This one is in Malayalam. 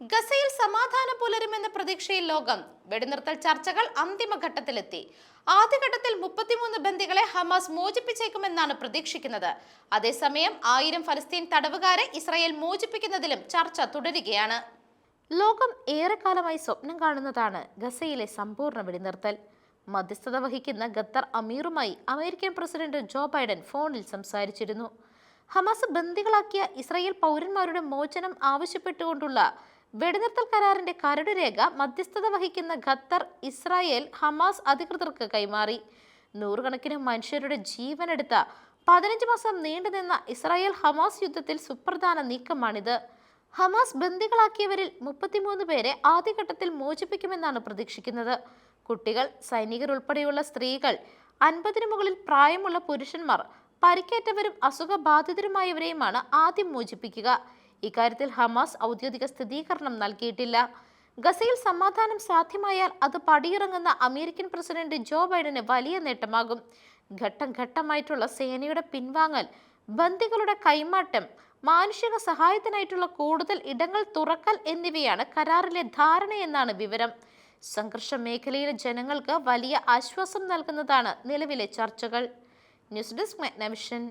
ഗസയിൽ സമാധാനം പുലരുമെന്ന പ്രതീക്ഷയിൽ ലോകം. വെടിനിർത്തൽ ചർച്ചകൾ അന്തിമഘട്ടത്തിലെത്തി. ആദ്യഘട്ടത്തിൽ മുപ്പത്തിമൂന്ന് ബന്ദികളെ ഹമാസ് മോചിപ്പിച്ചേക്കുമെന്നാണ് പ്രതീക്ഷിക്കുന്നത്. അതേസമയം ആയിരം ഫലസ്തീൻ തടവുകാരെ ഇസ്രായേൽ മോചിപ്പിക്കുന്നതിലും ചർച്ച തുടരുകയാണ്. ലോകം ഏറെക്കാലമായി സ്വപ്നം കാണുന്നതാണ് ഗസയിലെ സമ്പൂർണ വെടിനിർത്തൽ. മധ്യസ്ഥത വഹിക്കുന്ന ഖത്തർ അമീറുമായി അമേരിക്കൻ പ്രസിഡന്റ് ജോ ബൈഡൻ ഫോണിൽ സംസാരിച്ചിരുന്നു. ഹമാസ് ബന്ദികളാക്കിയ ഇസ്രായേൽ പൗരന്മാരുടെ മോചനം ആവശ്യപ്പെട്ടുകൊണ്ടുള്ള വെടിനിർത്തൽ കരാറിന്റെ കരടുരേഖ മധ്യസ്ഥത വഹിക്കുന്ന ഖത്തർ ഇസ്രായേൽ ഹമാസ് അധികൃതർക്ക് കൈമാറി. നൂറുകണക്കിന് മനുഷ്യരുടെ ജീവനെടുത്ത പതിനഞ്ച് മാസം നീണ്ടുനിന്ന ഇസ്രായേൽ ഹമാസ് യുദ്ധത്തിൽ സുപ്രധാന നീക്കമാണിത്. ഹമാസ് ബന്ദികളാക്കിയവരിൽ മുപ്പത്തിമൂന്ന് പേരെ ആദ്യഘട്ടത്തിൽ മോചിപ്പിക്കുമെന്നാണ് പ്രതീക്ഷിക്കുന്നത്. കുട്ടികൾ സൈനികർ ഉൾപ്പെടെയുള്ള സ്ത്രീകൾ അൻപതിനു മുകളിൽ പ്രായമുള്ള പുരുഷന്മാർ പരിക്കേറ്റവരും അസുഖബാധിതരുമായവരെയുമാണ് ആദ്യം മോചിപ്പിക്കുക. ഇക്കാര്യത്തിൽ ഹമാസ് ഔദ്യോഗിക സ്ഥിരീകരണം നൽകിയിട്ടില്ല. ഗസയിൽ സമാധാനം സാധ്യമായാൽ അത് പടിയിറങ്ങുന്ന അമേരിക്കൻ പ്രസിഡന്റ് ജോ ബൈഡന് വലിയ നേട്ടമാകും. ഘട്ടം ഘട്ടമായിട്ടുള്ള സേനയുടെ പിൻവാങ്ങൽ ബന്ദികളുടെ കൈമാറ്റം മാനുഷിക സഹായത്തിനായിട്ടുള്ള കൂടുതൽ ഇടങ്ങൾ തുറക്കൽ എന്നിവയാണ് കരാറിലെ ധാരണയെന്നാണ് വിവരം. സംഘർഷ മേഖലയിലെ ജനങ്ങൾക്ക് വലിയ ആശ്വാസം നൽകുന്നതാണ് നിലവിലെ ചർച്ചകൾ. News desk മെഗ്നവിഷൻ